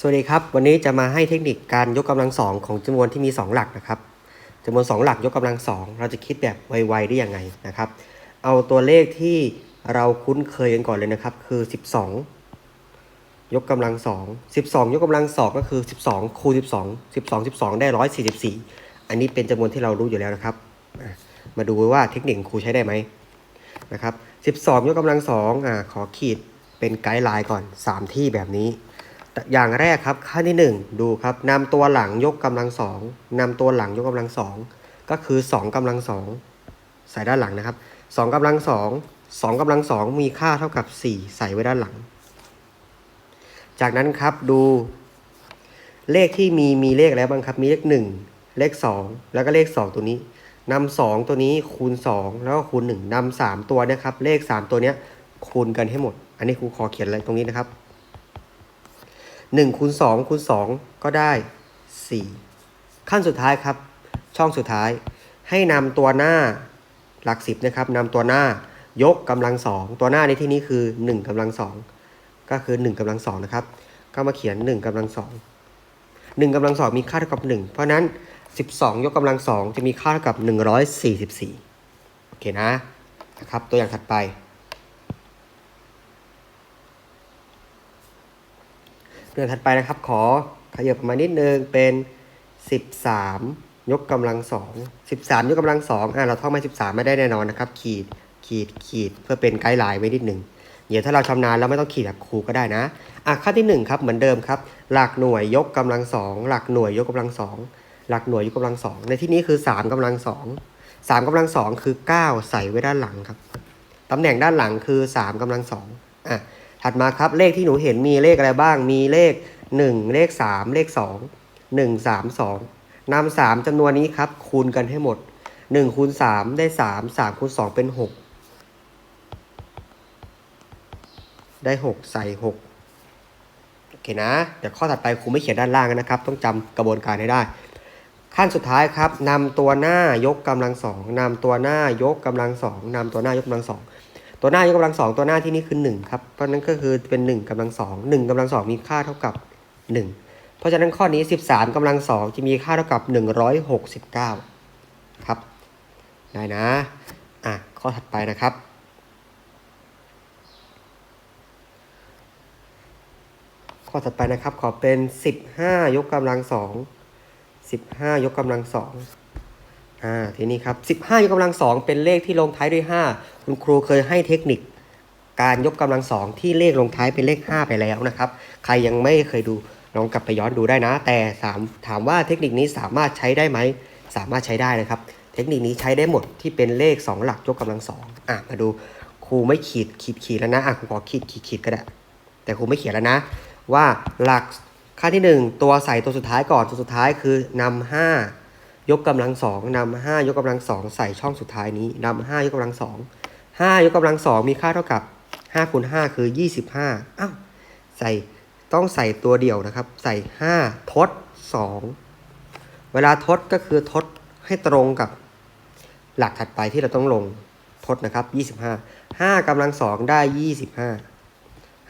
สวัสดีครับ วันนี้จะมาให้เทคนิคการยกกำลังสองของจำนวนที่มี 2 หลักนะครับจำนวน 2 หลักยกกำลังสองเราจะคิดแบบไวๆได้ยังไงนะครับ เอาตัวเลขที่เราคุ้นเคยกันก่อนเลยนะครับ คือ 12 ยกกำลังสอง12 ยกกำลังสองก็คือ 12 คูณ 12 12 12 ได้ 144 อันนี้เป็นจำนวนที่เรารู้อยู่แล้วนะครับ มาดูว่าเทคนิคครูใช้ได้ไหมนะครับ 12 ยกกำลังสองอ่าขอขีดเป็นไกด์ไลน์ก่อน 3 ที่แบบนี้ อย่างแรกครับขั้นที่ 1 ดูครับนำตัวหลังยกกำลังสองนำตัวหลังยกกำลังสองก็คือ2กำลังสองใส่ด้านหลังนะครับ2กำลังสอง2กำลังสองมีค่าเท่ากับ 4 ใส่ไว้ด้านหลัง จากนั้นครับดูเลขที่มีมีเลขอะไรบ้างครับ มีเลข 1 เลข 2 แล้วก็เลข 2 ตัวนี้นำ2ตัวนี้คูณ 2 แล้วก็คูณ1นำ3ตัวนะครับเลข 3 ตัวเนี้ยคูณกันให้หมด อันนี้ครูขอเขียนอะไรตรงนี้นะครับ หนึ่งคูณสองคูณสองก็ได้สี่ขั้นสุดท้ายครับ ช่องสุดท้ายให้นำตัวหน้าหลักสิบนะครับนำตัวหน้ายกกำลังสองตัวหน้าในที่นี้คือหนึ่งกำลังสองก็คือหนึ่งกำลังสองนะครับ ก็มาเขียนหนึ่งกำลังสองหนึ่งกำลังสองมีค่าเท่ากับหนึ่งเพราะนั้นสิบสองยกกำลังสองจะมีค่าเท่ากับหนึ่งร้อยสี่สิบสี่โอเคนะนะครับ ตัวอย่างถัดไป เรื่องถัดไปนะครับ ขอขยับมานิดนึงเป็น 13 ยกกำลังสอง13 ยกกำลังสองอะเราท่องมา 13 ไม่ได้แน่นอนนะครับ ขีดขีดขีดเพื่อเป็นไกด์ไลน์ไว้นิดหนึ่งเดี๋ยวถ้าเราชำนาญเราไม่ต้องขีดครูก็ได้นะอะขั้นที่ 1 ครับเหมือนเดิมครับ หลักหน่วยยกกำลังสองหลักหน่วยยกกำลังสองหลักหน่วยยกกำลังสองในที่นี้คือ3กำลังสองสามกำลังสองคือ 9 ใส่ไว้ด้านหลังครับตำแหน่งด้านหลังคือ3กำลังสองอะ ถัดมาครับเลขที่หนูเห็นมีเลขอะไรบ้าง มีเลข 1 เลข 3 เลข 2 1 3 2นำ3จำนวนนี้ครับ คูณกันให้หมด 1คูณ3ได้ 3 3คูณ2เป็น 6 ได้ 6 ใส่ 6 โอเคนะ เดี๋ยวข้อถัดไปครูไม่เขียนด้านล่างนะครับ ต้องจำกระบวนการให้ได้ ขั้นสุดท้ายครับนำตัวหน้ายกกำลังสองนำตัวหน้ายกกำลังสองนำตัวหน้ายกกำลังสอง ตัวหน้ายกกำลังสองตัวหน้าที่นี่คือ1ครับ เพราะนั้นก็คือเป็น1กำลังสองหนึ่งกำลังสองมีค่าเท่ากับ 1 เพราะฉะนั้นข้อนี้ 13กำลังสองจะมีค่าเท่ากับ 169 ครับได้นะอะข้อถัดไปนะครับข้อถัดไปนะครับขอเป็น 15 ยกกำลังสอง15 ยกกำลังสอง อ่าทีนี้ครับ 15 ยกกำลังสองเป็นเลขที่ลงท้ายด้วย 5 คุณครูเคยให้เทคนิค การยกกำลังสองที่เลขลงท้ายเป็นเลข 5 ไปแล้วนะครับ ใครยังไม่เคยดูลองกลับไปย้อนดูได้นะ แต่ถามถามว่าเทคนิคนี้สามารถใช้ได้ไหม สามารถใช้ได้นะครับ เทคนิคนี้ใช้ได้หมดที่เป็นเลข 2 หลักยกกำลังสองอะมาดูครูไม่ขีดขีดขีดแล้วนะอะครูขอขีดขีดขีดก็ได้ แต่ครูไม่เขียนแล้วนะ ว่าหลักขั้นที่หนึ่งตัวใส่ตัวสุดท้ายก่อนตัวสุดท้ายคือนำห้า ยกกำลังสองนำห้ายกกำลังสองใส่ช่องสุดท้ายนี้นำห้ายกกำลังสองห้ายกกำลังสองมีค่าเท่ากับห้าคูณห้าคือยี่สิบห้าอ้าวใส่ต้องใส่ตัวเดียวนะครับ ใส่ห้าทดสองเวลาทดก็คือทดให้ตรงกับหลักถัดไปที่เราต้องลงทดนะครับยี่สิบห้าห้ากำลังสองได้ยี่สิบห้า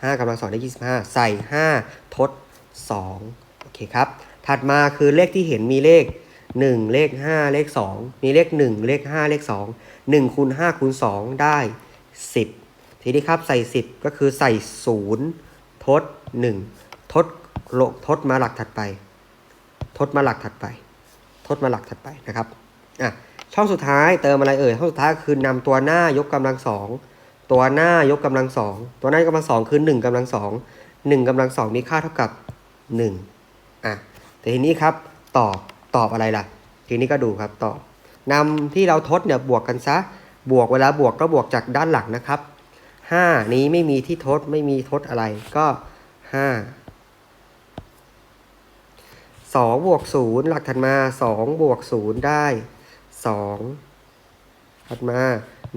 ห้ากำลังสองได้ยี่สิบห้าใส่ห้าทดสองโอเคครับ ถัดมาคือเลขที่เห็นมีเลข หนึ่งเลขห้าเลขสองมีเลขหนึ่งเลขห้าเลขสองหนึ่งคูณห้าคูณสองได้สิบทีนี้ครับใส่สิบก็คือใส่ศูนย์ทดหนึ่งทดโลทดมาหลักถัดไป ทดมาหลักถัดไป ทดมาหลักถัดไปนะครับอะช่องสุดท้ายเติมอะไรเอ่ยช่องสุดท้ายคือนำตัวหน้ายกกำลังสองตัวหน้ายกกำลังสองตัวหน้ายกกำลังสองคือหนึ่งกำลังสองหนึ่งกำลังสองมีค่าเท่ากับหนึ่งอะแต่ทีนี้ครับตอบ ตอบอะไรล่ะ ทีนี้ก็ดูครับตอบนำที่เราทดเนี่ยบวกกันซะ บวกเวลาบวกก็บวกจากด้านหลังนะครับห้านี้ไม่มีที่ทดไม่มีทดอะไรก็ห้าสองบวกศูนย์หลักถัดมาสองบวกศูนย์ได้สองถัดมา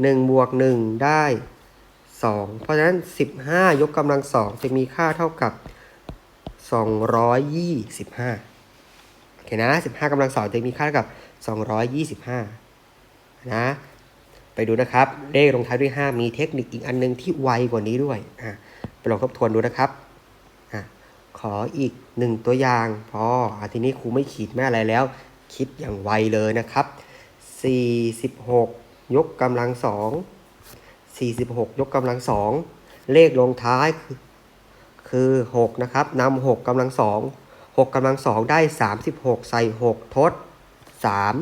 หนึ่งบวกหนึ่งได้ 2 เพราะฉะนั้น 15 ยกกำลังสองจะมีค่าเท่ากับ 225โอ เคนะ15กำลังสองจะมีค่าเท่ากับ225นะไปดูนะครับ เลขลงท้ายด้วย 5 มีเทคนิคอีกอันนึงที่ไวกว่านี้ด้วยอะไปลองทบทวนดูนะครับอะขออีกหนึ่งตัวอย่าง พออาทีนี้ครูไม่ขีดไม่อะไรแล้ว คิดอย่างไวเลยนะครับ 46 ยกกำลังสอง46 ยกกำลังสองเลขลงท้ายคือคือ 6 นะครับนำ6กำลังสอง 6กำลังสองได้ 36 ใส่ 6 ทด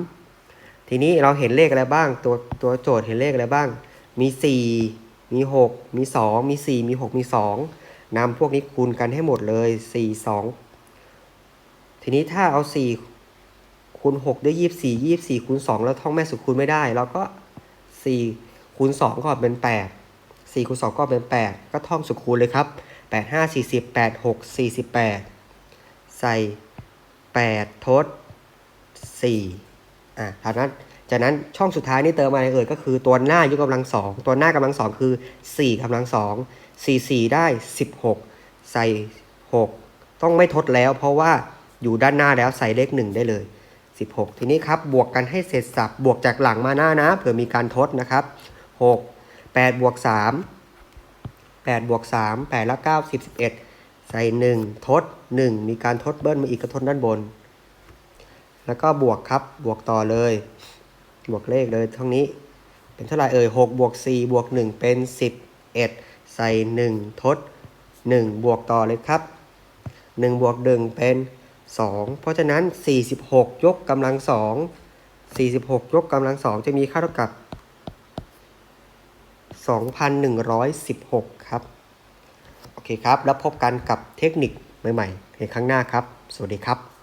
3 ทีนี้เราเห็นเลขอะไรบ้าง ตัวตัวโจทย์เห็นเลขอะไรบ้าง มี 4 มี 6 มี 2 มี 4 มี 6 มี 2นำพวกนี้คูณกันให้หมดเลย 4 2 ทีนี้ถ้าเอา 4 คูณ 6 ได้ 24 24 คูณ 2 แล้วท่องแม่สุดคูณไม่ได้ เราก็ 4 คูณ 2 ก็เป็น 8 4คูณ2ก็เป็น 8 ก็ท่องสุดคูณเลยครับ 8 5 40 8 6 48 ใส่8ทด4อะจากนั้นจากนั้นช่องสุดท้ายนี่เติมอะไรเอ่ยก็คือตัวหน้ายกกำลังสองตัวหน้ากำลังสองคือ4กำลังสอง4 4 ได้ 16 ใส่ 6 ต้องไม่ทดแล้วเพราะว่าอยู่ด้านหน้าแล้วใส่เลข 1 ได้เลย 16 ทีนี้ครับบวกกันให้เสร็จสับ บวกจากหลังมาหน้านะเผื่อมีการทดนะครับ 6 8บวก3 8บวก3 8แล้ว9 10 11 ใส่1ทด1มีการทดเบิ้ลมาอีกกระทดด้านบน แล้วก็บวกครับบวกต่อเลย บวกเลขเลยเท่านี้ เป็นเท่าไหร่เอ่ย6บวก4บวก1เป็น11ใส่1ทด1บวกต่อเลยครับ1บวก1เป็น2เพราะฉะนั้น46ยกกำลัง2 46ยกกำลัง2จะมีค่าเท่ากับ2,116ครับ เคครับ แล้วพบกันกับเทคนิคใหม่ ๆ ในครั้งหน้าครับ สวัสดีครับ